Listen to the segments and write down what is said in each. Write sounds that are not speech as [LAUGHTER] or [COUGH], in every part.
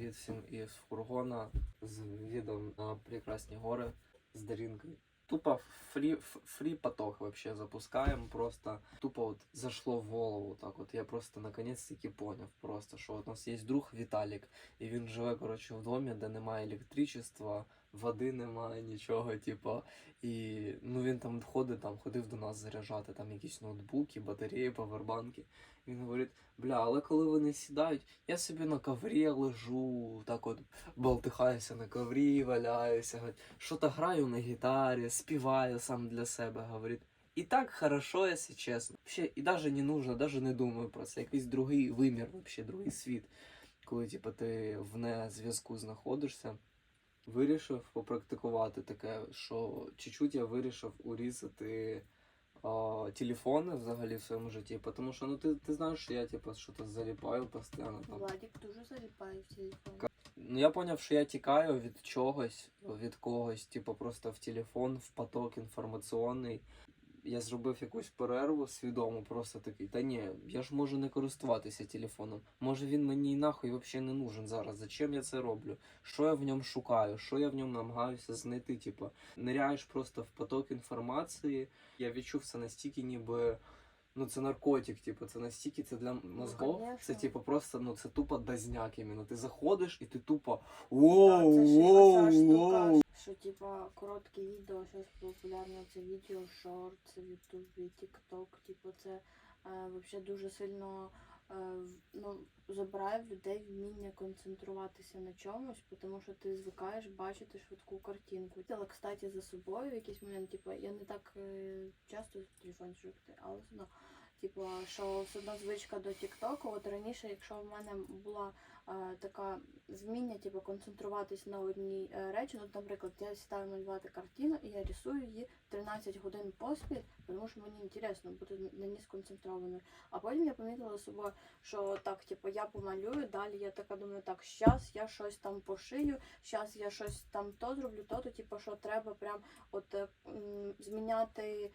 Привіт всім із фургона з відом на прекрасні гори з Дарінкою. Тупо фрі, фрі поток вообще запускаємо. просто. Тупо от зашло в голову так от Я просто наконець таки поняв просто, що от у нас є друг Віталік, і він живе, коротше, в домі, де немає електричества, води немає, нічого, типу. І ну він там ходить, там ходив до нас заряджати там якісь ноутбуки, батареї, павербанки. Він говорить, бля, але коли вони сідають, я собі на коврі лежу, так от болтихаюся на коврі, валяюся, говорить, що-то граю на гітарі, співаю сам для себе, говорить. І так хорошо, якщо чесно. Вообще, і навіть не нужно, навіть не думаю про це. Якийсь другий вимір, вообще, другий світ. Коли типу, ти вне зв'язку знаходишся. Вирішив попрактикувати таке, що чуть-чуть я вирішив урізати а, телефони взагалі в своєму житті. Тому що ну ти, ти знаєш, що я типу, щось заліпаю постійно там. Владик дуже залипає в телефон. Ну, я поняв, що я тікаю від чогось, від когось, типу, просто в телефон, в поток інформаційний. Я зробив якусь перерву свідомо, просто такий, та ні, я ж можу не користуватися телефоном. Може він мені і нахуй взагалі не нужен зараз. Зачем я це роблю? Що я в ньому шукаю? Що я в ньому намагаюся знайти? Типу, ниряєш просто в поток інформації. Я відчув це настільки, ніби. Ну, це наркотик, типу, це настільки це для мозгов. це конечно. типу просто ну це тупо дазняк іменно. Ти заходиш і ти тупо воу, це воу, воу. що типа короткі відео, щось популярно це відео, шорт, в Ютубі, Тікток, типу це е, взагалі дуже сильно ну, забирає в людей вміння концентруватися на чомусь, тому що ти звикаєш бачити швидку картинку. Але, кстати, за собою в якийсь момент, типу, я не так е, часто телефон чути, але все одно. Типу, що все одно звичка до Тіктоку. От раніше, якщо в мене була е, така вміння, типу, концентруватись на одній е, речі. Ну, наприклад, я сідаю малювати картину і я рисую її 13 годин поспіль, тому що мені інтересно бути на ній сконцентрованою. А потім я помітила собою, що так, типу, я помалюю, далі я така думаю, так, щас я щось там пошию, щас я щось там то зроблю, то, то типу, що треба прям от е, зміняти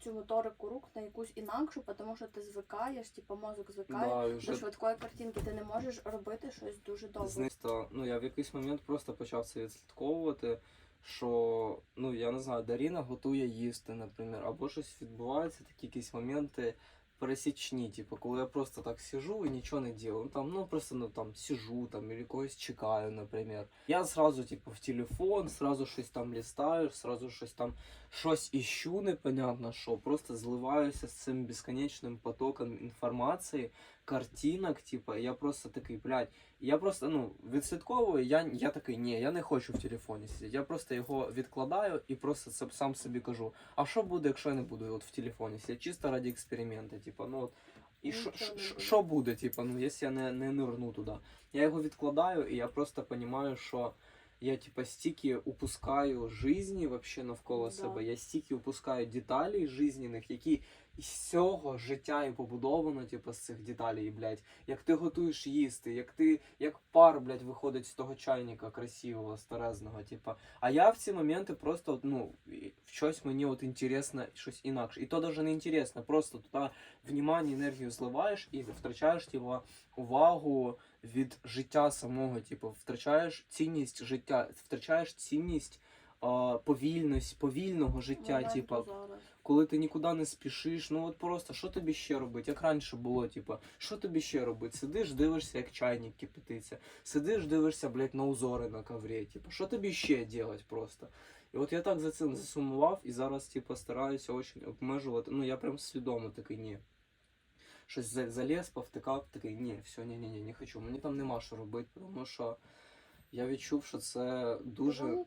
цю моторику рук на якусь інакшу, тому що ти звикаєш, типу, мозок звикає Да, і до вже швидкої картинки. Ти не можеш робити щось дуже довго. знисто, ну я в якийсь момент просто почав це відслідковувати. Що ну я не знаю, Даріна готує їсти, наприклад, або щось відбувається, такі якісь моменти пересічні, типу, коли я просто так сижу і нічого не делаю. Ну там, ну просто ну там сижу там или когось чекаю, наприклад. Я сразу, типу, в телефон, сразу щось там листаю, сразу щось там щось іщу, непонятно що, просто зливаюся з цим безконечним потоком інформації, картинок, і я просто такий, блядь, я просто ну відслідковую, я, я такий, ні, я не хочу в телефоні сидіти. Я просто його відкладаю і просто сам собі кажу. А що буде, якщо я не буду от в телефоні сидіти? Чисто раді експерименту, типу, ну от. І що- що- буде. типу, ну, якщо я не, не нирну туди? Я його відкладаю, і я просто розумію, що я типа стільки упускаю жизні вообще навколо Да. себе. Я стільки упускаю деталей жизненних, які із цього життя і побудовано, типу, з цих деталей, блядь. Як ти готуєш їсти, як ти, як пар, блядь, виходить з того чайника красивого, старезного, типа. А я в ці моменти просто, ну, в щось мені от інтересно, щось інакше. І то даже не інтересно, просто туди внимання, енергію зливаєш і втрачаєш, типу, увагу від життя самого, типу, втрачаєш цінність життя, втрачаєш цінність а, повільність, повільного життя, Моменту типу, зараз. коли ти нікуди не спішиш, ну от просто що тобі ще робити, як раніше було, типу, що тобі ще робити? Сидиш, дивишся, як чайник кипятиться, сидиш, дивишся, блядь, на узори на коврі, типу, що тобі ще делать просто? І от я так за цим засумував і зараз, типу, стараюся очень обмежувати. Ну, я прям свідомо такий, ні. Щось заліз, повтикав, такий, ні, все, ні, ні, ні, не хочу. Мені там нема що робити, тому що я відчув, що це дуже.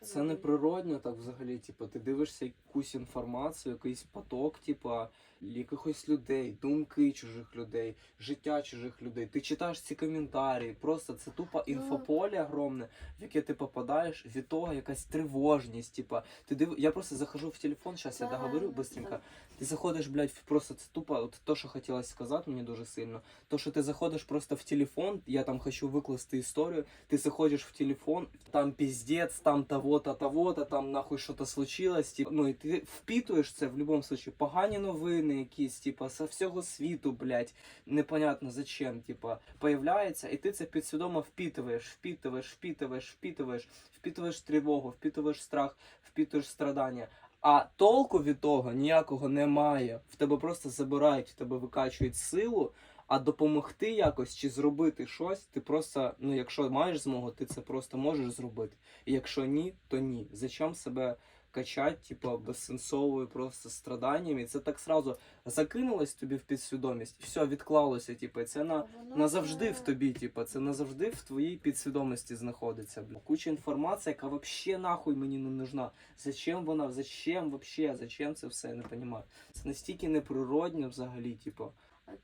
Це неприродно так взагалі. Типу, ти дивишся якусь інформацію, якийсь поток, типу, якихось людей, думки чужих людей, життя чужих людей. Ти читаєш ці коментарі, просто це тупо інфополе огромне, в яке ти попадаєш, від того якась тривожність. Типа, ти див... Я просто захожу в телефон, зараз я договорю быстренько. Ти заходиш, блядь, просто це тупо, от то, що хотілося сказати мені дуже сильно. То, що ти заходиш просто в телефон, я там хочу викласти історію, ти заходиш в телефон, там пиздец, там того-то, того-то, там нахуй що-то случилось. Тип, ну і ти впитуєш це в будь-якому случае. Погані новини, новини якісь, типа, з всього світу, блядь, непонятно зачем, типа, появляється, і ти це підсвідомо впітуєш, впітуєш, впітуєш, впітуєш, впітуєш тривогу, впітуєш страх, впітуєш страдання. А толку від того ніякого немає. В тебе просто забирають, в тебе викачують силу, а допомогти якось чи зробити щось, ти просто, ну якщо маєш змогу, ти це просто можеш зробити. Якщо ні, то ні. Зачем себе качать, типу, безсенсовою просто страданням, і це так сразу закинулось тобі в підсвідомість, і все, відклалося, типу, це на. Назавжди в тобі, типу, це назавжди в твоїй підсвідомості знаходиться. Бля. Куча інформації, яка вообще нахуй мені не нужна. Зачем вона? Зачем вообще? Зачем це все? Я не розумію. Це настільки неприродно взагалі, типу.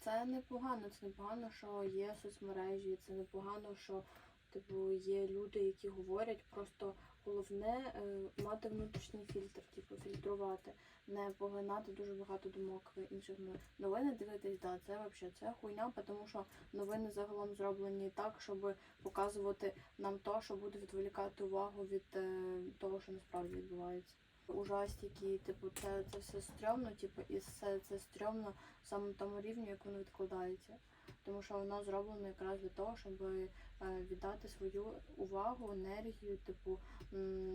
Це непогано, це непогано, що є соцмережі, це непогано, що типу є люди, які говорять. Просто головне е, мати внутрішній фільтр, типу фільтрувати, не поглинати дуже багато думок інших новини. Дивитись, да, це взагалі це хуйня, тому що новини загалом зроблені так, щоб показувати нам то, що буде відволікати увагу від е, того, що насправді відбувається. Ужастики, типу, це, це все стрьомно, типу, і все це стрьомно на тому рівні, як воно відкладається. Тому що воно зроблено якраз для того, щоб е, віддати свою увагу, енергію, типу,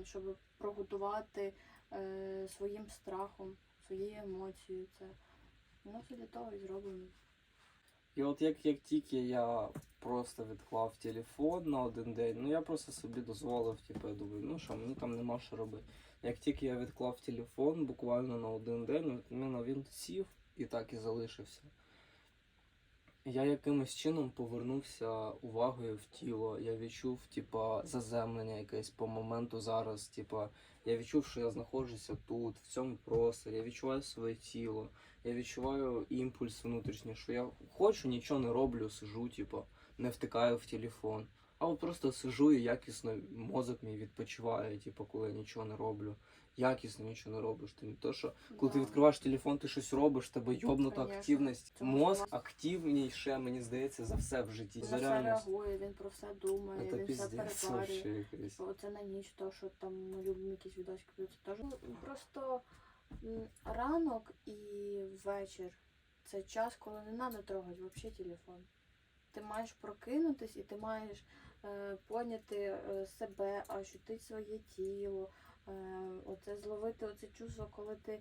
щоб прогодувати е, своїм страхом, своєю емоцією. Це воно все для того і зроблено. І от як, як тільки я просто відклав телефон на один день, ну я просто собі дозволив, типу, я думаю, ну що, мені там нема що робити. Як тільки я відклав телефон буквально на один день, він сів і так і залишився. Я якимось чином повернувся увагою в тіло. Я відчув, типа, заземлення якесь по моменту зараз. Типа, я відчув, що я знаходжуся тут, в цьому просторі. Я відчуваю своє тіло. Я відчуваю імпульс внутрішній, що я хочу, нічого не роблю, сижу, типу, не втикаю в телефон. А от просто сижу і якісно мозок мій відпочиває, типу, коли я нічого не роблю. Якісно нічого не робиш. Ти не то, що коли ти відкриваєш телефон, ти щось робиш, тебе йобнута Конечно. активність. Цьому Мозк слова. активніше, мені здається, за все в житті. Він За на все реальність. реагує, він про все думає, Це він все піздець вообще якийсь. Типу, Оце на ніч, то, що там ми любимо якісь відосики, це теж. Ну, Просто м, ранок і вечір це час, коли не треба трогати взагалі телефон. Ти маєш прокинутись і ти маєш е, поняти е, себе, ощутити своє тіло, оце зловити оце чувство, коли ти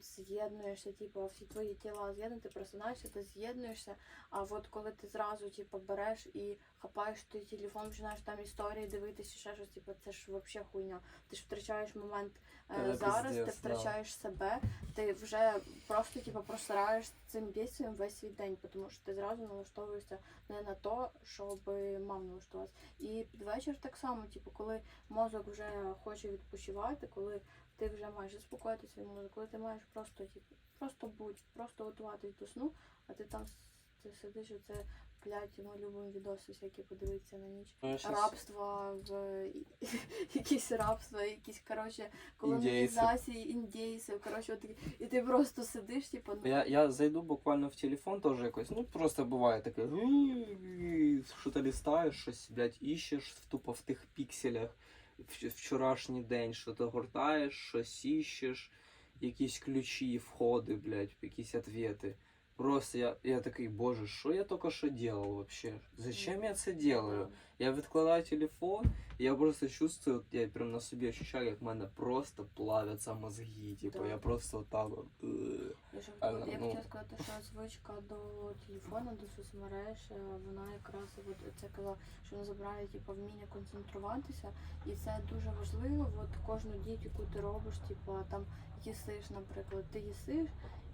з'єднуєшся, типу, всі твої тіла з'єднані, ти просинаєшся, ти з'єднуєшся, а от коли ти зразу типу, береш і хапаєш той телефон, починаєш там історії дивитися, ще щось, типу, це ж взагалі хуйня. Ти ж втрачаєш момент е, зараз, ти втрачаєш себе, ти вже просто типу, просираєш цим дійством весь свій день, тому що ти зразу налаштовуєшся не на то, щоб мав налаштуватися. І під вечір так само, типу, коли мозок вже хоче відпочивати, коли ти вже маєш заспокоїти свій мозок, коли ти маєш просто, типу, просто будь, просто готуватись до сну, а ти там ти сидиш, оце блядь, ми любимо відоси всякі подивитися на ніч. Ну, я щас- Рабство в [LAUGHS] якісь рабства, якісь коротше колонізації індійців. Коротше, от, такі- і ти просто сидиш, типу, ну Я, я зайду буквально в телефон теж якось. Ну просто буває таке. Що ти лістаєш, щось, блядь, іщеш тупо в тих пікселях в- вчорашній день, що ти гортаєш, щось іщеш, якісь ключі, входи, блядь, якісь ответи. Просто я, я такий, боже, що я тільки що делал вообще? Зачем я це делаю? Я відкладаю телефон, я просто чувствую, я прям на собі ощущаю, як в мене просто плавяться мозги. Типу, я просто отак от. Я, ж, я ну- хотіла сказати, що звичка до телефону, до соцмереж, е, вона якраз от це казала, що вона забирає типу, вміння концентруватися, і це дуже важливо. От кожну дію, яку ти робиш, типу, там їсиш, наприклад, ти їсиш,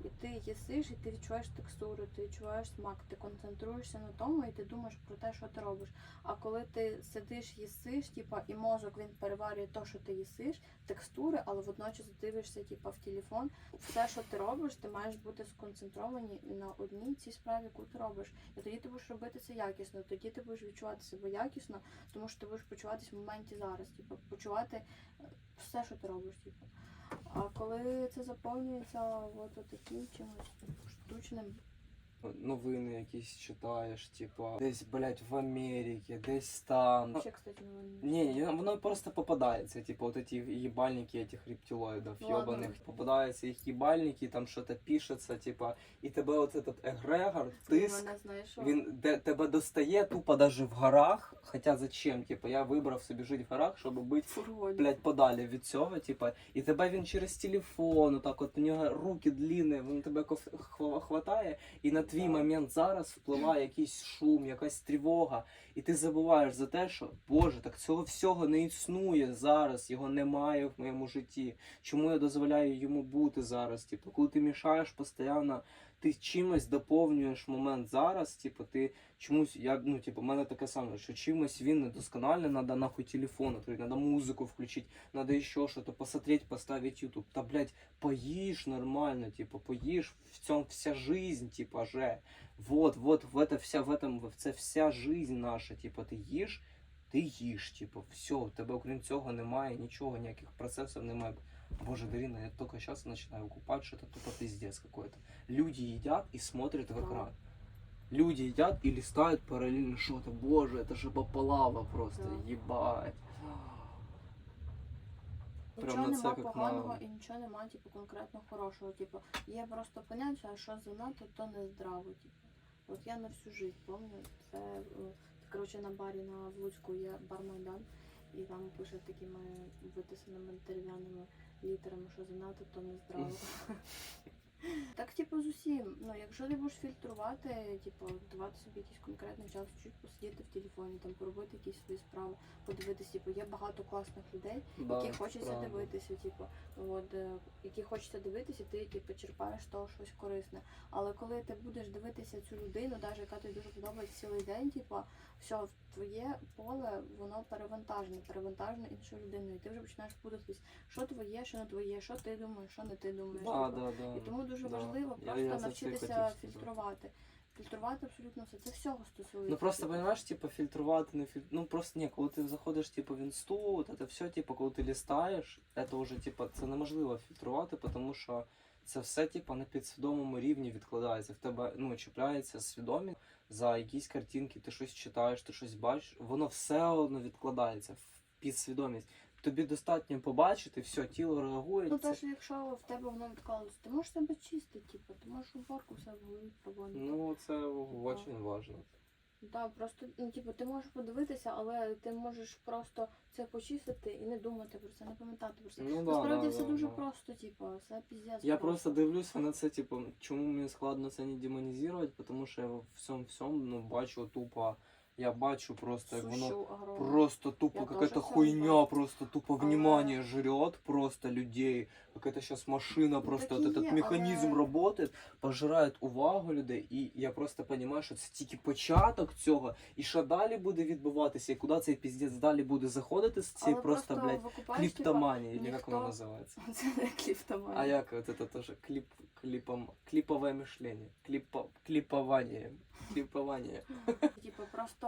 і ти їсиш, і ти відчуваєш текстуру, ти відчуваєш смак, ти концентруєшся на тому, і ти думаєш про те, що ти робиш. А коли ти сидиш, їсиш, типу, і мозок він переварює те, що ти їсиш, текстури, але водночас дивишся, типу, в телефон, все, що ти робиш, ти маєш бути сконцентровані на одній цій справі, яку ти робиш. І тоді ти будеш робити це якісно, тоді ти будеш відчувати себе якісно, тому що ти будеш почуватись в моменті зараз, типу, почувати е, все, що ти робиш, типу. А коли це заповнюється от таким чимось штучним, новини якісь читаєш, типа десь, блядь, в Америці, десь там. Вообще, кстати, ну, Ні, ні, воно просто попадається, типу, вот эти їбальники этих рептилоидов, Ну, ладно. ёбаних. Попадаються їх їбальники, там щось пишеться, типа, і тебе от этот егрегор, тиск, Мене знаєш, що? він де, тебе достає тупо даже в горах. Хоча зачем? Типа, я вибрав собі жити в горах, щоб бути фургоні. блядь, подалі від цього, типа, і тебе він через телефон, отак от у нього руки длінні, він тебе коф- хва- хватає, і на твій момент зараз впливає якийсь шум, якась тривога, і ти забуваєш за те, що Боже, так цього всього не існує зараз, його немає в моєму житті. Чому я дозволяю йому бути зараз? Типу, коли ти мішаєш постійно, ти чимось доповнюєш момент зараз, типу, ти чомусь, я, ну, типу, в мене таке саме, що чимось він недоскональний, треба нахуй телефон открыть, треба музику включити, надо еще что-то посмотреть, поставить YouTube. Да, блядь, поешь нормально, типа, поешь, в цьому вся жизнь, типа, же. Вот, вот, в это вся, в этом, в це вся жизнь наша, типа, ти їш, ти їш, типу, все, в тебе окрім цього немає нічого, ніяких процесів немає. Боже, Дарина, я только сейчас начинаю купать, что это тупо пиздец какой-то. Люди едят и смотрят в Да. экран. Люди едят и листают параллельно что-то. Боже, это же пополава просто, Да. ебать. Прям Нічого на це нема як на- поганого і нічого нема, типу, конкретно хорошого. Типу, є просто поняття, а що занадто, то не здраво. Типу. От я на всю життя пам'ятаю, це, е, це коротше на барі на в Луцьку є бар Майдан, І вам пише такими витисаними дерев'яними літерами, що занадто, то не здраво. [LAUGHS] Так, типу, з усім. Ну, якщо ти будеш фільтрувати, типу, давати собі якийсь конкретний час, чуть посидіти в телефоні, там поробити якісь свої справи, подивитися, типу, є багато класних людей, Да, які хочеться правда. дивитися, типу, от, е, які хочеться дивитися, ти які почерпаєш того щось корисне. Але коли ти будеш дивитися цю людину, навіть яка тобі дуже подобається цілий день, типу, все, твоє поле, воно перевантажене, перевантажене іншою людиною. І ти вже починаєш путатись, що твоє, що не твоє, що ти думаєш, що не ти думаєш. Да, типу. да, да. І тому дуже да. важливо Я- просто я навчитися фільтрувати. Фільтрувати абсолютно все. Це всього стосується. Ну просто типу. понимаешь, типа фильтровать, не фильтр... ну просто не, коли ти заходиш типу, в інсту, это все, типу, коли ти листаєш, це вже типу, це неможливо фільтрувати, тому що це все типу, на підсвідомому рівні відкладається. В тебе ну, чіпляється свідомість за якісь картинки, ти щось читаєш, ти щось бачиш, воно все одно відкладається в підсвідомість. Тобі достатньо побачити, все, тіло реагує. Ну, це- якщо в тебе воно відклалося, ти можеш себе чистити, типу, ти можеш уборку все в голові проводити. Ну, це дуже важливо. Так, просто, ну, типу, ти можеш подивитися, але ти можеш просто це почистити і не думати про це, не пам'ятати про це. Ну, да, Насправді да, все да, дуже да. просто, типу, все піздець. Я просто дивлюся на це, типу, чому мені складно це не демонізувати, тому що я в всьому всьому ну, бачу тупо, я бачу просто, як воно Сущу огромну. просто тупо Я какая-то тоже всё хуйня, бачу. просто тупо Але- внимание жрет просто людей. Какая-то сейчас машина, просто так вот і этот є, механізм але- работает, пожирает увагу людей, і я просто розумію, що це тільки початок цього, і що далі буде відбуватися, і куди цей піздець далі буде заходити з цієї Але просто, блядь, викупаєш, типу, кліптоманії, или як ніхто- воно називається? [LAUGHS] Це не кліптоманія. А як вот это тоже клип, клипом, клиповое мышление, клипо, клипование, клипование. Типу, просто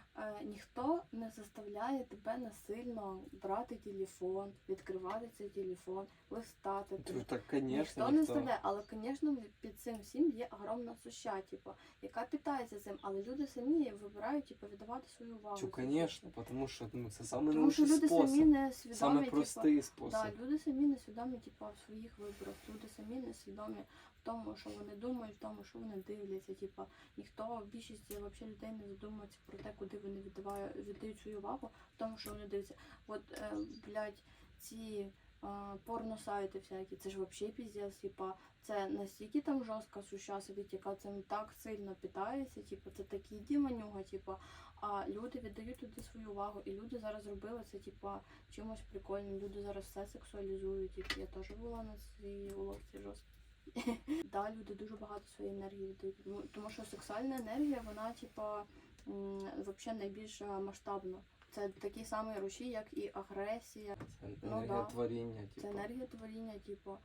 ніхто не заставляє тебе насильно брати телефон, відкривати цей телефон, листати. Ну. Так, конечно, ніхто не заставляє, але, звісно, під цим всім є огромна суща, типу, яка питається цим, але люди самі вибирають типу, віддавати свою увагу. Чу, цій конечно, потому що ну, це самый Тому що люди спосіб, самі не свідомі, самый типу, простий спосіб. Да, люди самі не свідомі типу, в своїх виборах. Люди самі не свідомі в тому, що вони думають, в тому, що вони дивляться. Типу, ніхто більшість взагалі людей не задумується про те, куди вони віддавають, віддають свою увагу, тому, що вони дивляться. От, е, блядь, ці е, порносайти всякі, це ж взагалі піздець, типа, це настільки там жорстка сидить, яка цим так сильно питається, типу, це такі діманюга, типу, а люди віддають туди свою увагу, і люди зараз зробили це, типа, чимось прикольним. Люди зараз все сексуалізують. Як я теж була на цій уловці жорстко. [LAUGHS] Да, люди дуже багато своєї енергії віддають. Ну, Тому що сексуальна енергія, вона, типа, взагалі найбільш масштабно. Це такі самі руші, як і агресія. Це ну, енергія да. творіння, Це типу. енергія творіння, типу.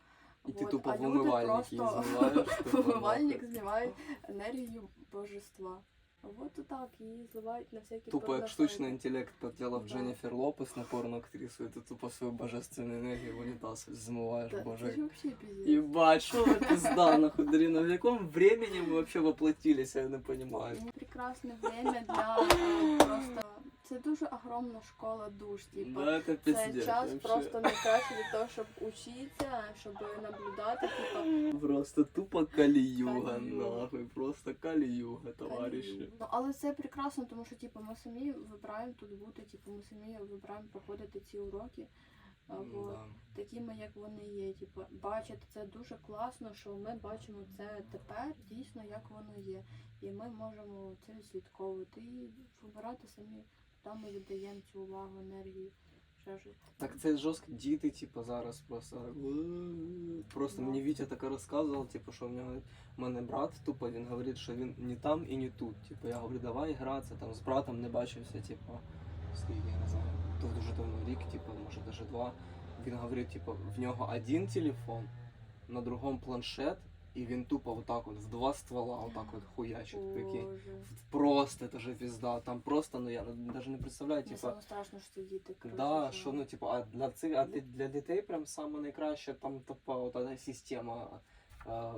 І ти тупо а люди її просто зливаєш, типу, в умивальник енергію божества. Вот і так, її зливають на всякі Тупо як порнофайти. штучний інтелект подделав Да. Дженніфер Лопес на порноактрису, і ти тупо свою божественну енергію в унітаз змиваєш, Та, боже. Це ж вообще пиздец. Ебать, что вы пизда, нахуй, Дарина, в каком времени мы вообще воплотились, я не понимаю. Ну, Прекрасне время для е, просто. Це дуже огромна школа душ, типу. Да, это Це пиздец. час вообще. просто найкраще для того, щоб учитися, щоб наблюдати, типу. Просто тупо каліюга, нахуй, просто каліюга, товариші. Ну, але це прекрасно, тому що типу, ми самі вибираємо тут бути, типу, ми самі вибираємо проходити ці уроки. а, М, вот, да. такими, як вони є. Типу, бачити це дуже класно, що ми бачимо це тепер дійсно, як воно є. І ми можемо це відслідковувати і вибирати самі, куди ми віддаємо цю увагу, енергію. Ще щось. Так це жорстко діти, типу, зараз просто. Просто мені Вітя таке розказував, типу, що в нього в мене брат тупо, він говорить, що він не там і не тут. Типу, я говорю, давай гратися, там з братом не бачився, типу, скільки, я не знаю, то дуже давно рік, типу, може навіть два. Він говорить, типу, в нього один телефон, на другому планшет, і він тупо отак от в два ствола отак от хуячить, прикинь. Просто это же пизда. Там просто, ну я даже не представляю, Мені типа. саме страшно, що це діти. коротше, Да, що- що ну типу, а для цих, а для, для дітей прям саме найкраще там типа от ця система е,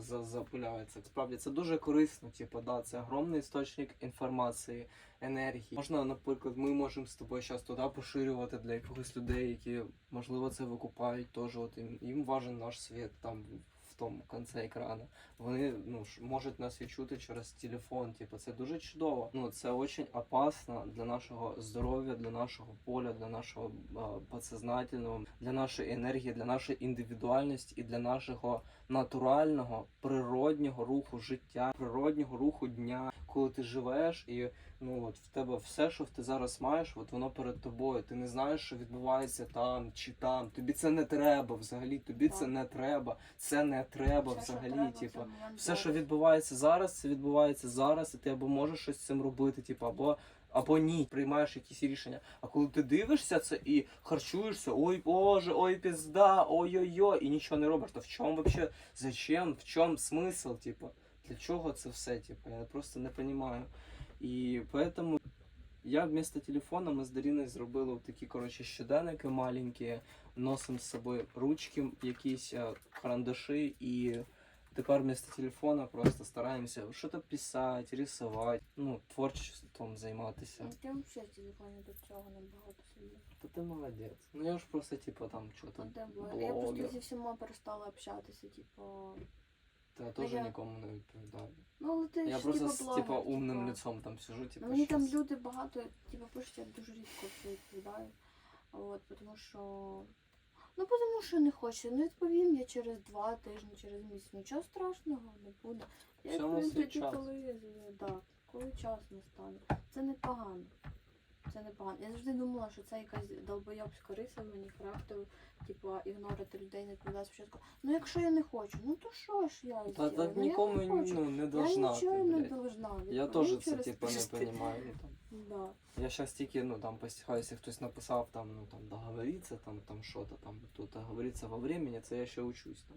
за, запиляється. Справді це дуже корисно, типу, да, це огромний істочник інформації, енергії. Можна, наприклад, ми можемо з тобою зараз туди поширювати для якихось людей, які можливо це викупають теж. От їм, їм важен наш світ там в тому кінці екрану. Вони ну ж можуть нас відчути через телефон. Типу, це дуже чудово. Ну це дуже опасно для нашого здоров'я, для нашого поля, для нашого а, підсознательного, для нашої енергії, для нашої індивідуальності і для нашого натурального природнього руху життя, природнього руху дня, коли ти живеш і ну от в тебе все, що ти зараз маєш, от воно перед тобою. Ти не знаєш, що відбувається там чи там. Тобі це не треба взагалі. Тобі це не треба. Це не треба Все, взагалі. типу, все, що відбувається зараз, це відбувається зараз, і ти або можеш щось з цим робити, типу, або. Або ні, приймаєш якісь рішення. А коли ти дивишся це і харчуєшся, ой боже, ой пізда, ой-ой-ой, і нічого не робиш, то в чому вообще, зачем, в чому смисл, типу, для чого це все, типу, я просто не розумію. І поэтому я вместо телефона ми з Даріною зробили такі, коротше, щоденники маленькі, носимо з собою ручки, якісь е, карандаші і Тепер вместо телефона просто стараємося щось писати, рисувати, ну, творчеством займатися. Ну, Я взагалі в телефоні до цього набагато сидів. Та ти молодець. Ну я ж просто, типу, там Ну, було? Я просто зі всіма перестала общатися, типу. Та я теж я- нікому не відповідаю. Ну, але ти Я ж, просто типу, з типу, умним типу. лицом там сижу, типу, Ну, мені там люди багато, типу, пишуть, я дуже рідко все відповідаю. От, тому що. Ну, тому що не хочу. Не відповім я через два тижні, через місяць. Нічого страшного не буде. Я відповім тоді, коли, да, коли час настане. Це непогано. Це непогано. Я завжди думала, що це якась долбойобська риса в мені характеру, типу, ігнорити людей, не відповідати спочатку. Ну, якщо я не хочу, ну то що ж я Та, зроблю? та ну, я нікому не хочу. ну, не я нічого ти, не блядь. должна. Я відповім теж це через типу не тиждень. розумію. Ну, там. Да. Я зараз тільки ну там постихаю, якщо хтось написав там, ну там договориться, там там що-то там тут говориться во времени, це я ще учусь там.